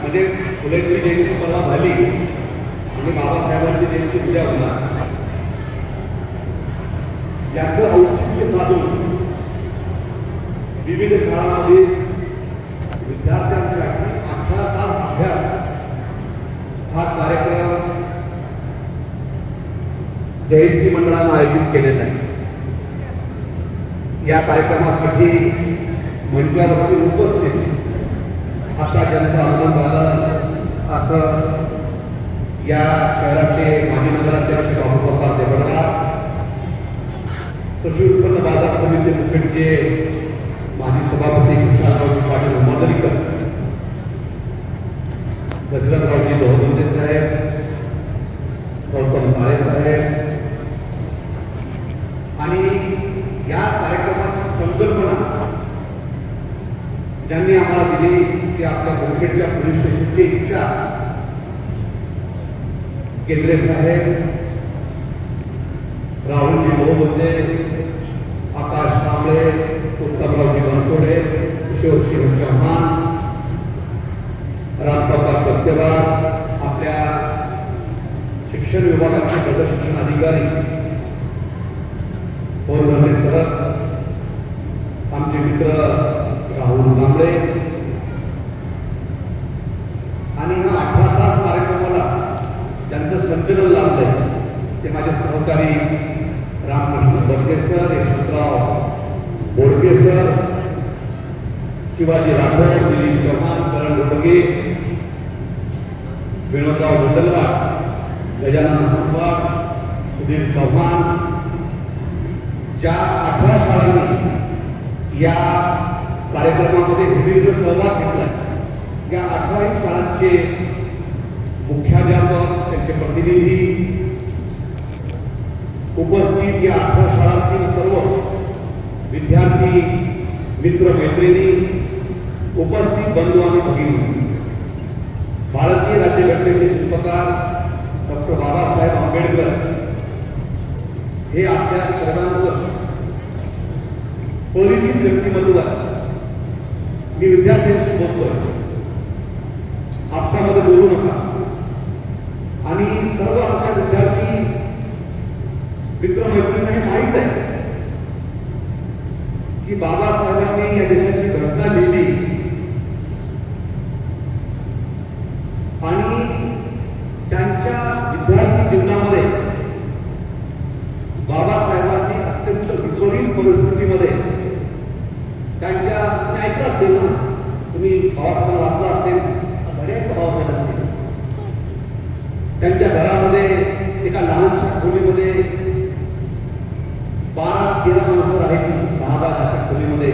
म्हणजे फुलेची जयंती मला झाली आणि बाबासाहेबांची जयंती उद्या होणार याचं औचित्य साधून विविध शाळांमध्ये विद्यार्थ्यांसाठी अठरा तास अभ्यास हा कार्यक्रम जयंती मंडळानं आयोजित केलेला आहे. या कार्यक्रमासाठी मंचावरती उपस्थित आता ज्यांचा आगमन झालं असं या शहराचे माजी नगराध्यक्ष बाबूसाहेब देवडकर कृषी उत्पन्न बाजार समिती मुखेडचे माजी सभापती कृष्णराव पाटील मादरीकर दशरथरावजी दोहबंदे साहेब गौतम काळे साहेब आणि या कार्यक्रमाची संकल्पना त्यांनी आम्हाला दिली की आपल्या मुखेडच्या पोलीस स्टेशनची इच्छा. केंद्रे साहेब राहुलजी मोहबंदे आकाश कांबळे उत्तमरावजी बनसोडे किशोर शिव चव्हाण रामप्रकाश प्रत्यवार आपल्या शिक्षण विभागाचे गट शिक्षण अधिकारी पौर्णमे आमचे मित्र राहुल कांबळे आणि ह्या अठरा तास कार्यक्रमाला ज्यांचं संचलन लाभलंय. ते माझे सहकारी रामकृष्ण बडके सर यशवंतराव बोडके सर शिवाजी राठोड दिलीप चव्हाण करण रोडगे विनोदराव गोंदलवाड गजानन हंसवाड सुधीर चव्हाण. ज्या अठरा शाळांनी या कार्यक्रमामध्ये विविध सहभाग घेतला या अठराही शाळांचे मुख्याध्यापक त्यांचे प्रतिनिधी उपस्थित या अठरा शाळांतील सर्व विद्यार्थी मित्र मैत्रिणी उपस्थित बंधू आणि भगिनी भारतीय राज्यघटनेचे शिल्पकार डॉक्टर बाबासाहेब आंबेडकर हे आपल्या सर्वांचं परिचित व्यक्तिमत्व आहे मी विद्यार्थ्यांशी बोलतोय. आपसामध्ये बोलू नका. आणि सर्व आमच्या विद्यार्थी मित्रमैत्रिणींना हे माहीत आहे की बाबासाहेबांनी या देशाची घटना लिहिली. आणि त्यांच्या विद्यार्थी जीवनामध्ये बाबासाहेबांनी अत्यंत विपरीत परिस्थितीमध्ये त्यांच्या ऐकलं असेल ना तुम्ही बाबासाहेब वाचला असेल बऱ्याच बाबासाहेबांनी त्यांच्या घरामध्ये एका लहानशा खोलीमध्ये बारा तेरा माणसं राहायची दहा बाराच्या खोलीमध्ये.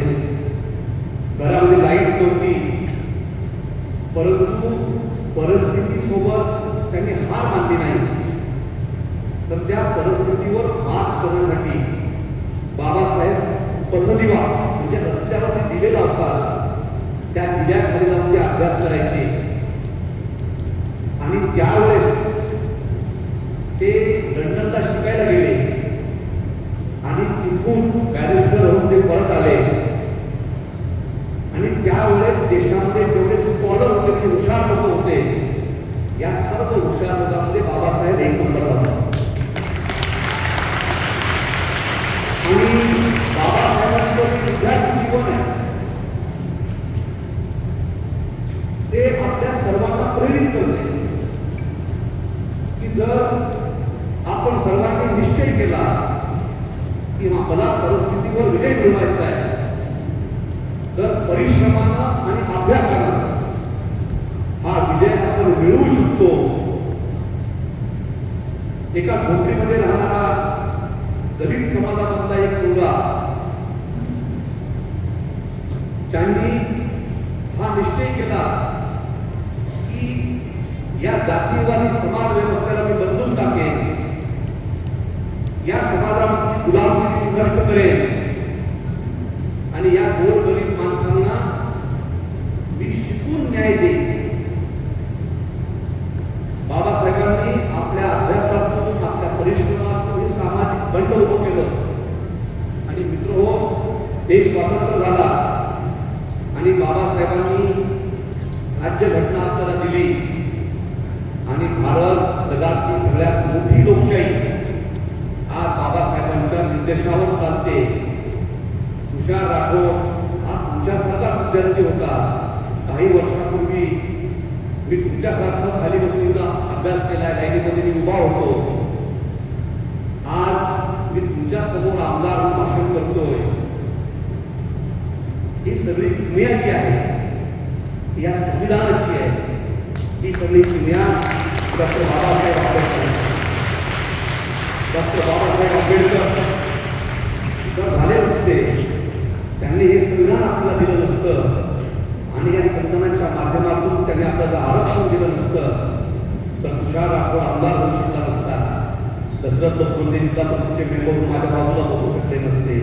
घरामध्ये लाइट नव्हती. परंतु परिस्थितीसोबत त्यांनी हार मानली नाही. तर त्या परिस्थितीवर मात करण्यासाठी बाबासाहेब पथदिवा म्हणजे रस्त्यावर दिवे लावतात त्या दिव्याखाली जाऊन ते अभ्यास करायचे. आणि त्यावेळेस ते लंडनला शिकायला गेले आणि तिथून बॅरिस्टर होऊन ते परत आले. आणि त्यावेळेस देशामध्ये जेवढे स्कॉलर होते म्हणजे हुशार लोक होते या सर्व हुशार लोकांमध्ये बाबासाहेब एक नंबर होते आणि बाबासाहेबांचं जे विद्यार्थी जीवन आहे ते आपल्या सर्वांना प्रेरित करते की जर आपण सर्वांनी निश्चय केला की आपला परिस्थितीवर विजय मिळवायचा आहे. तर परिश्रमानं आणि अभ्यासानं हा विजय आपण मिळवू शकतो. एका झोपडीमध्ये राहणारा दलित समाजामधला एक मुलगा त्यांनी हा निश्चय केला की या जातीवादी समाज व्यवस्था मी बदलून टाकेन या समाजामध्ये गुलामगिरी मी नष्ट करेन आणि या गोरगरीब माणसांना मी शिकून न्याय देईन बाबासाहेबांनी आपल्या अभ्यासातून आपल्या परिश्रमातून हे सामाजिक बंड उभं केलं आणि मित्र हो घटना आणि आपल्याला दिली. आणि भारत जगातली सगळ्यात मोठी लोकशाही. आज बाबासाहेबांच्या निर्देशावर चालते. तुषार राठोड हा तुमच्यासारखा विद्यार्थी होता. काही वर्षापूर्वी मी तुमच्यासारखा खाली बसून अभ्यास केला लाईनीमध्ये मी उभा होतो. आज मी तुमच्यासमोर आमदार भाषण करतोय. ही सगळी दुनिया जी आहे. या संविधानाची आहे ही सगळी दुनिया डॉक्टर बाबासाहेब आंबेडकर डॉक्टर बाबासाहेब आंबेडकर जर झाले नसते त्यांनी हे संविधान आपल्याला दिलं नसतं आणि या संविधानाच्या माध्यमातून त्यांनी आपल्याला आरक्षण दिलं नसतं तर तुषार आपण आमदार होऊ शकला नसता दशरथ लोकमंत्री जिल्हा परिषदेचे मेंबर माझ्या बाजूला बसू शकले नसते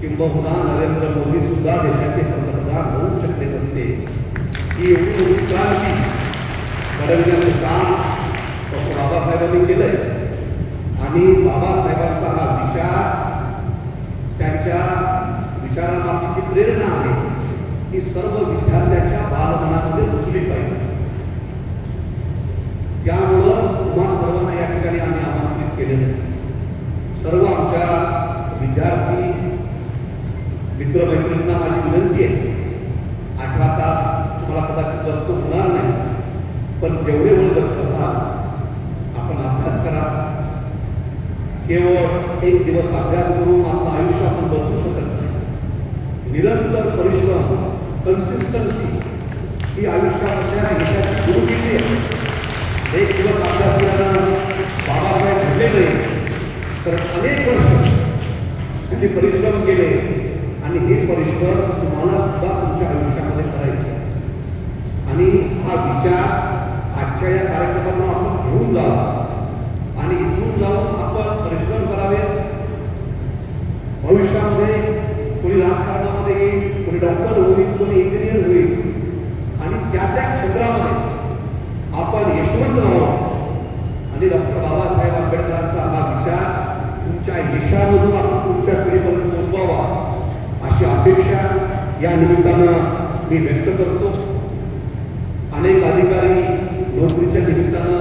किंबहुना नरेंद्र मोदी सुद्धा देशाचे पंतप्रधान होऊ शकले नसते ही एवढी मोठी क्रांती घडविण्याचं काम डॉक्टर बाबासाहेबांनी केलंय. आणि बाबासाहेबांचा हा विचार त्यांच्या विचारामागची प्रेरणा आहे ही सर्व विद्यार्थ्यांच्या बालमनामध्ये रुजली पाहिजे. त्यामुळं तुम्हा सर्वांना या ठिकाणी आम्ही आमंत्रित केलेलं सर्व आमच्या विद्यार्थी मित्रमैत्रिणींना माझी विनंती आहे अठरा आपला कदाचित बसत होणार नाही पण जेवढे वेळ बसत असाल आपण अभ्यास करा. केवळ एक दिवस अभ्यास करून आपलं आयुष्य आपण बदलू शकत नाही. निरंतर परिश्रम कन्सिस्टन्सी ही आयुष्यामधल्या यशाची गुरुकिल्ली आहे. एक दिवस अभ्यास केल्यानं बाबासाहेब घडले नाही तर अनेक वर्ष त्यांनी परिश्रम केले आणि हे परिश्रम तुम्हाला सुद्धा तुमच्या आयुष्यामध्ये करायचे आहे. आणि हा विचार आजच्या या कार्यक्रमातून आपण घेऊन जावा आणि इथून जाऊन आपण परिश्रम करावे भविष्यामध्ये कोणी राजकारणामध्ये येईल कोणी डॉक्टर होईल कोणी इंजिनियर होईल आणि त्या त्या क्षेत्रामध्ये आपण यशवंत राहावं आणि डॉक्टर बाबासाहेब आंबेडकरांचा हा विचार तुमच्या आपण तुमच्या पिढीपर्यंत पोचवावा अशी अपेक्षा या निमित्तानं मी व्यक्त करतो. अनेक अधिकारी नोकरीच्या निमित्तानं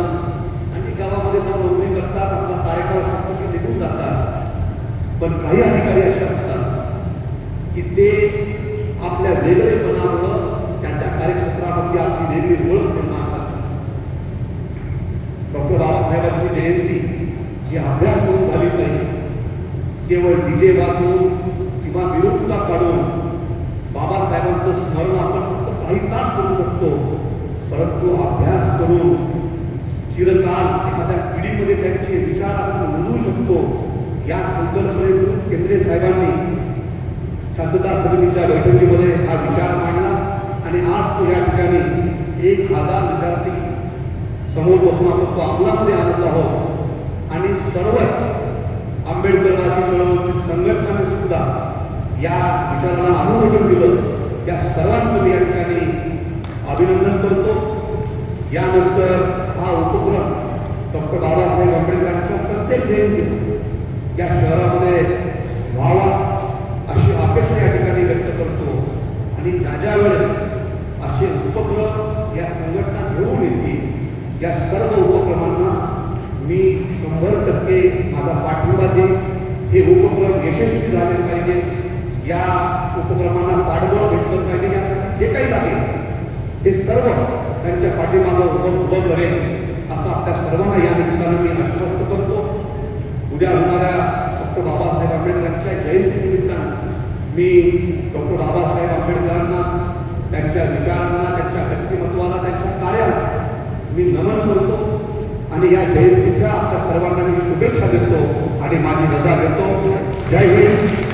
आणि गावामध्ये जाऊन नोकरी करतात आपला कार्यकाळ सांगतो की निघून जातात. पण काही अधिकारी असे असतात की ते आपल्या वेगळेपणामुळं त्यांच्या कार्यक्षेत्रामध्ये आपली वेगळी ओळख निर्माण करतात. डॉक्टर बाबासाहेबांची जयंती जी अभ्यास करून झाली नाही केवळ डीजे वाजवून किंवा मिरवणुका काढून बाबासाहेबांचं स्मरण आपण फक्त काही तास करू शकतो परंतु अभ्यास करून चिरकाल एखाद्या पिढीमध्ये त्यांचे विचार आपण नोंदवू शकतो. या संकल्पनेतून केंद्रे साहेबांनी शांतता समितीच्या बैठकीमध्ये हा विचार मांडला आणि आज तो या ठिकाणी एक हजार विद्यार्थी समोर बसून आपण तो अंमलामध्ये आणत आहोत. आणि सर्वच आंबेडकरवादी चळवळी संघटनाने सुद्धा या विचाराला अनुमोदन दिलं. या सर्वांचं मी या ठिकाणी अभिनंदन करतो. यानंतर हा उपक्रम डॉक्टर बाबासाहेब आंबेडकरांच्या प्रत्येक जयंती या शहरामध्ये व्हावा अशी अपेक्षा या ठिकाणी व्यक्त करतो. आणि ज्या ज्या वेळेस असे उपक्रम या संघटना घेऊन येतील या सर्व उपक्रमांना मी शंभर टक्के माझा पाठ हे उपक्रम यशस्वी झाले पाहिजे. या उपक्रमांना पाठबळ भेटलं पाहिजे. यासाठी जे काही लागेल हे सर्व त्यांच्या पाठीमागं उभं उभं करेल असं आपल्या सर्वांना या निमित्तानं मी आश्वस्त करतो. उद्या होणाऱ्या डॉक्टर बाबासाहेब आंबेडकरांच्या जयंती निमित्तानं मी डॉक्टर बाबासाहेब आंबेडकरांना त्यांच्या विचारांना त्यांच्या व्यक्तिमत्वाला त्यांच्या कार्याला मी नमन करतो. आणि या जयंतीच्या आपल्या सर्वांना मी शुभेच्छा देतो. आणि माझी रजा देतो जय हिंद